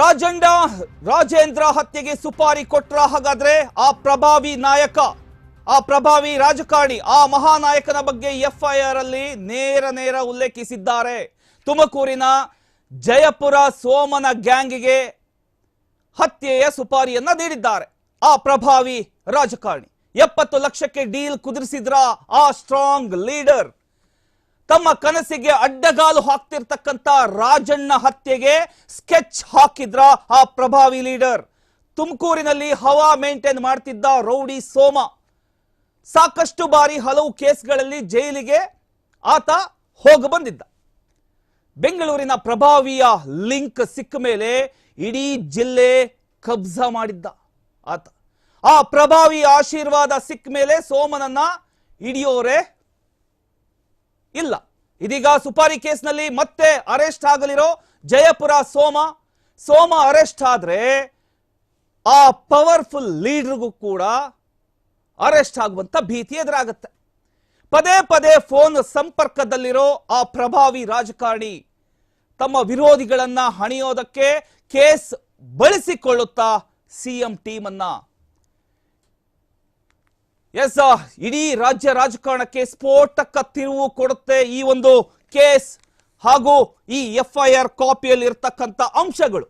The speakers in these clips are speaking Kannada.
ರಾಜಂಡ ರಾಜೇಂದ್ರ ಹತ್ಯೆಗೆ ಸುಪಾರಿ ಕೊಟ್ರ ಹಾಗಾದ್ರೆ ಆ ಪ್ರಭಾವಿ ನಾಯಕ, ಆ ಪ್ರಭಾವಿ ರಾಜಕಾರಣಿ, ಆ ಮಹಾನಾಯಕನ ಬಗ್ಗೆ ಎಫ್ಐಆರ್ ಅಲ್ಲಿ ನೇರ ನೇರ ಉಲ್ಲೇಖಿಸಿದ್ದಾರೆ. ತುಮಕೂರಿನ ಜಯಪುರ ಸೋಮನ ಗ್ಯಾಂಗ್ಗೆ ಹತ್ಯೆಯ ಸುಪಾರಿಯನ್ನ ನೀಡಿದ್ದಾರೆ. ಆ ಪ್ರಭಾವಿ ರಾಜಕಾರಣಿ, ಎಪ್ಪತ್ತು ಲಕ್ಷಕ್ಕೆ ಡೀಲ್ ಕುದುರಿಸಿದ್ರ ಆ ಸ್ಟ್ರಾಂಗ್ ಲೀಡರ್. ತಮ್ಮ ಕನಸಿಗೆ ಅಡ್ಡಗಾಲು ಹಾಕ್ತಿರ್ತಕ್ಕಂತ ರಾಜಣ್ಣ ಹತ್ಯೆಗೆ ಸ್ಕೆಚ್ ಹಾಕಿದ್ರ ಆ ಪ್ರಭಾವಿ ಲೀಡರ್. ತುಮಕೂರಿನಲ್ಲಿ ಹವಾ ಮೇಂಟೈನ್ ಮಾಡ್ತಿದ್ದ ರೌಡಿ ಸೋಮ. ಸಾಕಷ್ಟು ಬಾರಿ ಹಲವು ಕೇಸ್ಗಳಲ್ಲಿ ಜೈಲಿಗೆ ಆತ ಹೋಗ ಬಂದಿದ್ದ. ಬೆಂಗಳೂರಿನ ಪ್ರಭಾವಿಯ ಲಿಂಕ್ ಸಿಕ್ಕ ಮೇಲೆ ಇಡೀ ಜಿಲ್ಲೆ ಕಬ್ಜಾ ಮಾಡಿದ್ದ ಆತ. ಆ ಪ್ರಭಾವಿ ಆಶೀರ್ವಾದ ಸಿಕ್ಕ ಮೇಲೆ ಸೋಮನನ್ನ ಹಿಡಿಯೋರೆ ಇಲ್ಲ. ಇದೀಗ ಸುಪಾರಿ ಕೇಸ್ನಲ್ಲಿ ಮತ್ತೆ ಅರೆಸ್ಟ್ ಆಗಲಿರೋ ಜಯಪುರ ಸೋಮ. ಸೋಮ ಅರೆಸ್ಟ್ ಆದ್ರೆ ಆ ಪವರ್ಫುಲ್ ಲೀಡರ್ಗೂ ಕೂಡ ಅರೆಸ್ಟ್ ಆಗುವಂತ ಭೀತಿ ಎದುರಾಗುತ್ತೆ. ಪದೇ ಪದೇ ಫೋನ್ ಸಂಪರ್ಕದಲ್ಲಿರೋ ಆ ಪ್ರಭಾವಿ ರಾಜಕಾರಣಿ ತಮ್ಮ ವಿರೋಧಿಗಳನ್ನ ಹಣಿಯೋದಕ್ಕೆ ಕೇಸ್ ಬಳಸಿಕೊಳ್ಳುತ್ತಾ ಸಿಎಂ ಟೀಮ್ ಅನ್ನ ಎಸ್ ಇಡೀ ರಾಜ್ಯ ರಾಜಕಾರಣಕ್ಕೆ ಸ್ಫೋಟಕ ತಿರುವು ಕೊಡುತ್ತೆ ಈ ಒಂದು ಕೇಸ್. ಹಾಗೂ ಈ ಎಫ್ಐಆರ್ ಕಾಪಿಯಲ್ಲಿ ಇರ್ತಕ್ಕಂಥ ಅಂಶಗಳು.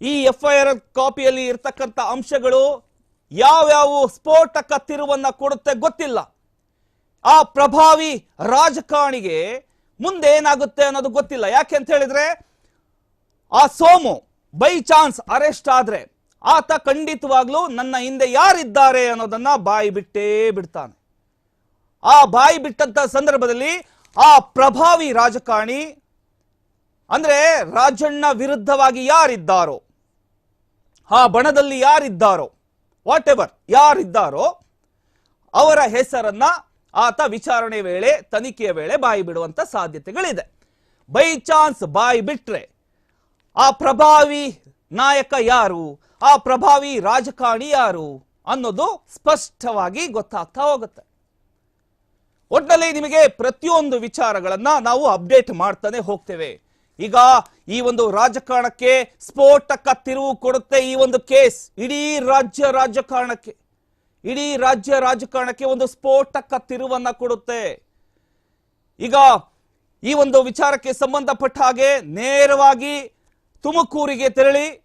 ಈ ಎಫ್ಐಆರ್ ಕಾಪಿಯಲ್ಲಿ ಇರ್ತಕ್ಕಂಥ ಅಂಶಗಳು ಯಾವ್ಯಾವ ಸ್ಫೋಟಕ ತಿರುವನ್ನ ಕೊಡುತ್ತೆ ಗೊತ್ತಿಲ್ಲ. ಆ ಪ್ರಭಾವಿ ರಾಜಕಾರಣಿಗೆ ಮುಂದೆ ಏನಾಗುತ್ತೆ ಅನ್ನೋದು ಗೊತ್ತಿಲ್ಲ. ಯಾಕೆ ಅಂತ ಹೇಳಿದ್ರೆ, ಆ ಸೋಮು ಬೈ ಚಾನ್ಸ್ ಅರೆಸ್ಟ್ ಆದ್ರೆ ಆತ ಖಂಡಿತವಾಗ್ಲೂ ನನ್ನ ಹಿಂದೆ ಯಾರಿದ್ದಾರೆ ಅನ್ನೋದನ್ನ ಬಾಯಿ ಬಿಟ್ಟೇ ಬಿಡ್ತಾನೆ. ಆ ಬಾಯಿ ಬಿಟ್ಟಂತ ಸಂದರ್ಭದಲ್ಲಿ ಆ ಪ್ರಭಾವಿ ರಾಜಕಾರಣಿ, ಅಂದ್ರೆ ರಾಜಣ್ಣ ವಿರುದ್ಧವಾಗಿ ಯಾರಿದ್ದಾರೋ, ಆ ಬಣದಲ್ಲಿ ಯಾರಿದ್ದಾರೋ ವಾಟ್ ಎವರ್ ಯಾರಿದ್ದಾರೋ, ಅವರ ಹೆಸರನ್ನ ಆತ ವಿಚಾರಣೆ ವೇಳೆ, ತನಿಖೆಯ ವೇಳೆ ಬಾಯಿ ಬಿಡುವಂತ ಸಾಧ್ಯತೆಗಳಿದೆ. ಬೈ ಚಾನ್ಸ್ ಬಾಯಿ ಬಿಟ್ರೆ ಆ ಪ್ರಭಾವಿ ನಾಯಕ ಯಾರು? ಆ ಪ್ರಭಾವಿ ರಾಜಕಾರಣಿ ಯಾರು ಅನ್ನೋದು ಸ್ಪಷ್ಟವಾಗಿ ಗೊತ್ತಾಗ್ತಾ ಹೋಗುತ್ತೆ. ಒಟ್ಟಿನಲ್ಲಿ ನಿಮಗೆ ಪ್ರತಿಯೊಂದು ವಿಚಾರಗಳನ್ನ ನಾವು ಅಪ್ಡೇಟ್ ಮಾಡ್ತಾನೆ ಹೋಗ್ತೇವೆ. ಈಗ ಈ ಒಂದು ರಾಜಕಾರಣಕ್ಕೆ ಸ್ಫೋಟಕ ತಿರುವು ಕೊಡುತ್ತೆ ಈ ಒಂದು ಕೇಸ್. ಇಡೀ ರಾಜ್ಯ ರಾಜಕಾರಣಕ್ಕೆ. ಇಡೀ ರಾಜ್ಯ ರಾಜಕಾರಣಕ್ಕೆ ಒಂದು ಸ್ಫೋಟಕ ತಿರುವನ್ನ ಕೊಡುತ್ತೆ. ಈಗ ಈ ಒಂದು ವಿಚಾರಕ್ಕೆ ಸಂಬಂಧಪಟ್ಟ ಹಾಗೆ ನೇರವಾಗಿ ತುಮಕೂರಿಗೆ ತೆರಳಿ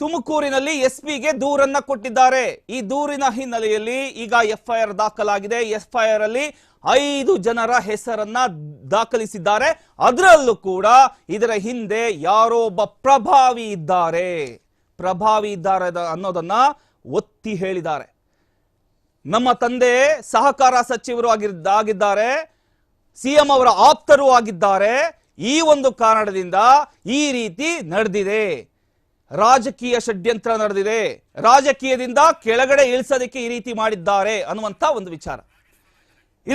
ತುಮಕೂರಿನಲ್ಲಿ ಎಸ್ಪಿಗೆ ದೂರನ್ನ ಕೊಟ್ಟಿದ್ದಾರೆ. ಈ ದೂರಿನ ಹಿನ್ನೆಲೆಯಲ್ಲಿ ಈಗ ಎಫ್ಐಆರ್ ದಾಖಲಾಗಿದೆ. ಎಫ್ಐಆರ್ ಅಲ್ಲಿ ಐದು ಜನರ ಹೆಸರನ್ನ ದಾಖಲಿಸಿದ್ದಾರೆ. ಅದರಲ್ಲೂ ಕೂಡ ಇದರ ಹಿಂದೆ ಯಾರೋ ಒಬ್ಬ ಪ್ರಭಾವಿ ಇದ್ದಾರೆ. ಪ್ರಭಾವಿ ಇದ್ದಾರೆ ಅನ್ನೋದನ್ನ ಒತ್ತಿ ಹೇಳಿದ್ದಾರೆ. ನಮ್ಮ ತಂದೆ ಸಹಕಾರ ಸಚಿವರು ಆಗಿದ್ದಾಗಿದ್ದಾರೆ ಸಿಎಂ ಅವರ ಆಪ್ತರು ಆಗಿದ್ದಾರೆ. ಈ ಒಂದು ಕಾರಣದಿಂದ ಈ ರೀತಿ ನಡೆದಿದೆ. ರಾಜಕೀಯ ಷಡ್ಯಂತ್ರ ನಡೆದಿದೆ. ರಾಜಕೀಯದಿಂದ ಕೆಳಗಡೆ ಇಳಿಸೋದಕ್ಕೆ ಈ ರೀತಿ ಮಾಡಿದ್ದಾರೆ ಅನ್ನುವಂಥ ಒಂದು ವಿಚಾರ.